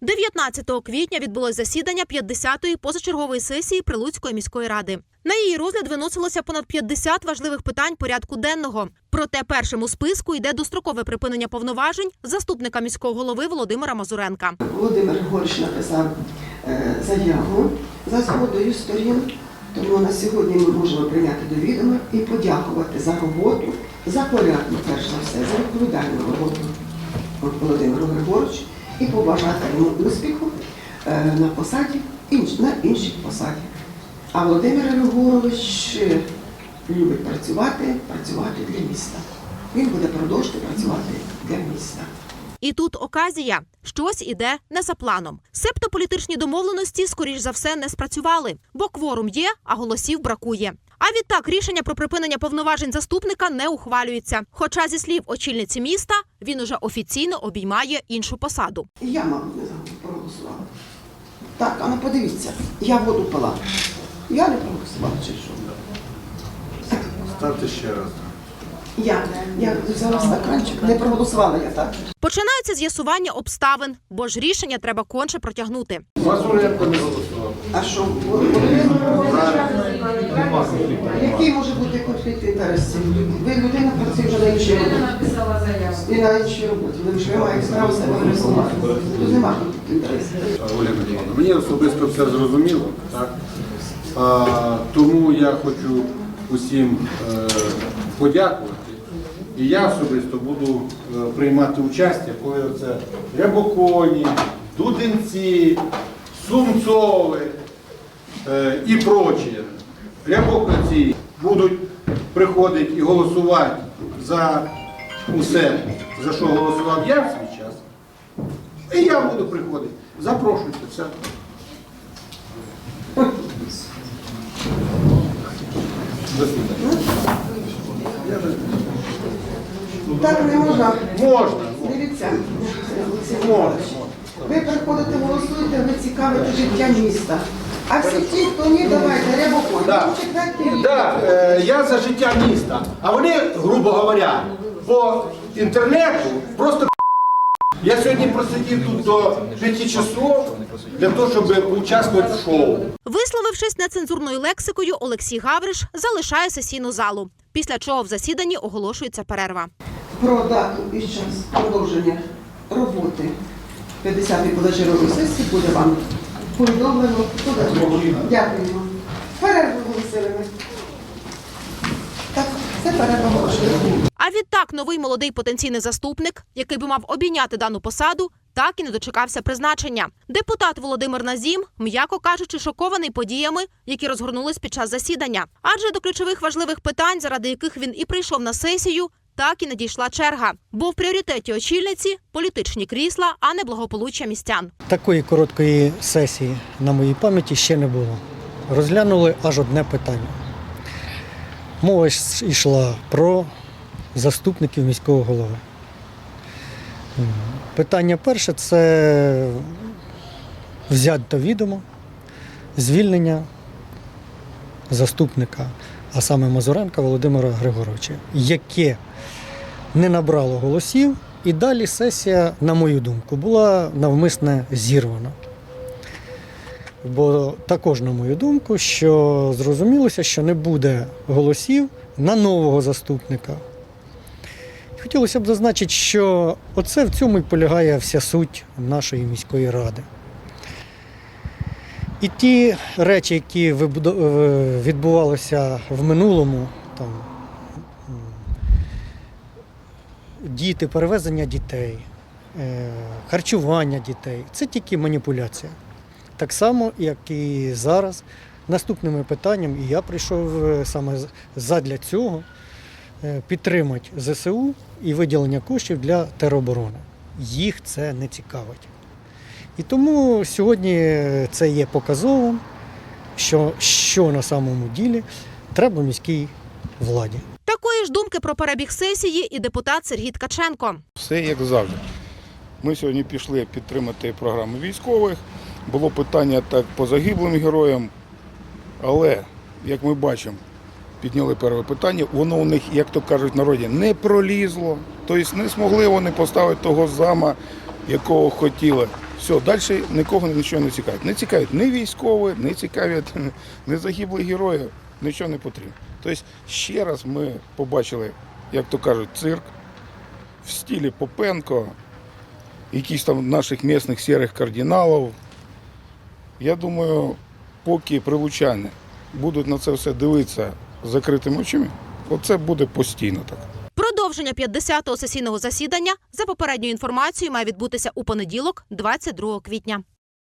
19 квітня відбулось засідання 50-ї позачергової сесії Прилуцької міської ради. На її розгляд виносилося понад 50 важливих питань порядку денного. Проте першим у списку йде дострокове припинення повноважень заступника міського голови Володимира Мазуренка. Володимир Григорович написав е, заяву за згодою сторін. Тому на сьогодні ми можемо прийняти до відома і подякувати за роботу, за порядну, перш за все, за відповідальну роботу Володимиру Григоровичу і побажати йому успіху е, на посаді, на іншій посаді. А Володимир Григорович е, любить працювати, працювати для міста. Він буде продовжувати працювати для міста. І тут оказія щось іде не за планом. Себто політичні домовленості, скоріш за все, не спрацювали, бо кворум є, а голосів бракує. А відтак рішення про припинення повноважень заступника не ухвалюється. Хоча, зі слів очільниці міста, він уже офіційно обіймає іншу посаду. Я, мабуть, не проголосувала. Так, а ну подивіться, я воду пила. Я не проголосувала чи що? Ставте ще раз. Я, я взяла стаканчик, не проголосувала я так. Починається з'ясування обставин, бо ж рішення треба конче протягнути. Мазуренко не голосував. А що, який може бути конфлікт інтересів? Ви людина працює вже на іншій роботі. написала заяву. І на іншій роботі. Ви ви маєте справу себе голосувати. Тут немає конфлікту інтересів. Оля Миколаївна, мені особисто все зрозуміло, так? А, тому я хочу усім е, подякувати. І я особисто буду е, приймати участь, коли оце Рябоконі, Дудинці, Сумцови е, і прочі рябокоці будуть приходити і голосувати за усе, за що голосував я в свій час. І я буду приходити. Запрошуйте все. Так не можна. Можна. Дивіться, Можна. Ви приходите, голосуєте, ви цікавите життя міста. А всі ті, хто ні, давайте, рябокон. Да. Да, е, я за життя міста. А вони, грубо говоря, по інтернету просто я сьогодні просидів тут до 5 часов для того, щоб участвувати в шоу. Висловившись нецензурною лексикою, Олексій Гавриш залишає сесійну залу. Після чого в засіданні оголошується перерва. Про дату і час продовження роботи 50-ї позачергової сесії буде вам повідомлено. Дякуємо. Перерву оголосили ми. Так. А відтак новий молодий потенційний заступник, який би мав обійняти дану посаду, так і не дочекався призначення. Депутат Володимир Назім, м'яко кажучи, шокований подіями, які розгорнулись під час засідання. Адже до ключових важливих питань, заради яких він і прийшов на сесію, так і не дійшла черга. Бо в пріоритеті очільниці політичні крісла, а не благополуччя містян. Такої короткої сесії на моїй пам'яті ще не було. Розглянули аж одне питання. Мова йшла про заступників міського голови. Питання перше це взяти до відома звільнення заступника, а саме Мазуренка Володимира Григоровича, яке не набрало голосів, і далі сесія, на мою думку, була навмисне зірвана. Бо також, на мою думку, що зрозумілося, що не буде голосів на нового заступника. Хотілося б зазначити, що оце в цьому і полягає вся суть нашої міської ради. І ті речі, які е, відбувалися в минулому, там, діти, перевезення дітей, е, харчування дітей це тільки маніпуляція. Так само, як і зараз, наступними питанням, і я прийшов е, саме задля цього підтримати ЗСУ і виділення коштів для тероборони. Їх це не цікавить. І тому сьогодні це є показовим, що, що на самому ділі треба міській владі. Такої ж думки про перебіг сесії і депутат Сергій Ткаченко. Все як завжди. Ми сьогодні пішли підтримати програму військових. Було питання так по загиблим героям, але, як ми бачимо, підняли перше питання, воно у них, як то кажуть в народі, не пролізло. Тобто не змогли вони поставити того зама, якого хотіли. Все, далі нікого нічого не цікавить. Не цікавить ні військові, не цікавить ні загиблих героїв, нічого не потрібно. Тобто, ще раз ми побачили, як то кажуть, цирк в стилі Попенко, якісь там наших місних сірих кардиналів. Я думаю, поки прилучани будуть на це все дивитися закритими очима, оце буде постійно так. Продовження 50-го сесійного засідання за попередньою інформацією має відбутися у понеділок, 22 квітня.